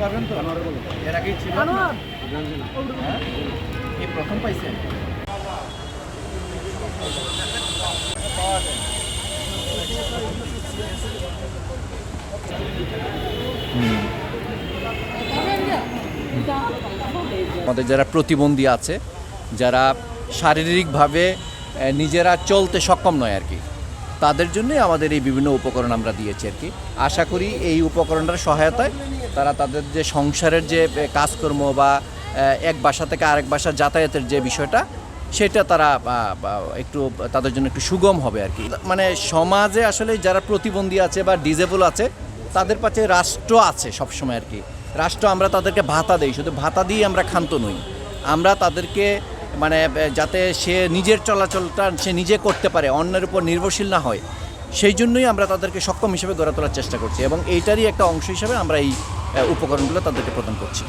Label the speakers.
Speaker 1: পারবেন তো? এর আগেই ছিল? এই প্রথম পাইছেন
Speaker 2: আমাদের যারা প্রতিবন্ধী আছে যারা শারীরিকভাবে নিজেরা চলতে সক্ষম নয় আর কি। তাদের জন্যই আমাদের এই বিভিন্ন উপকরণ আমরা দিয়েছি আর কি। আশা করি এই উপকরণটার সহায়তায় তারা তাদের যে সংসারের যে কাজকর্ম বা এক বাসা থেকে আরেক বাসা যাতায়াতের যে বিষয়টা, সেটা তারা একটু তাদের জন্য একটু সুগম হবে আর কি। মানে সমাজে আসলে যারা প্রতিবন্ধী আছে বা ডিজেবল আছে, তাদের পাশে রাষ্ট্র আছে সবসময় আর কি। রাষ্ট্র আমরা তাদেরকে ভাতা দেই, শুধু ভাতা দিয়ে আমরা ক্ষান্ত নই। আমরা তাদেরকে মানে যাতে সে নিজের চলাচলটা সে নিজে করতে পারে, অন্যের উপর নির্ভরশীল না হয়, সেই জন্যই আমরা তাদেরকে সক্ষম হিসেবে গড়ে তোলার চেষ্টা করছি এবং এইটারই একটা অংশ হিসেবে আমরা এই উপকরণগুলো তাদেরকে প্রদান করছি।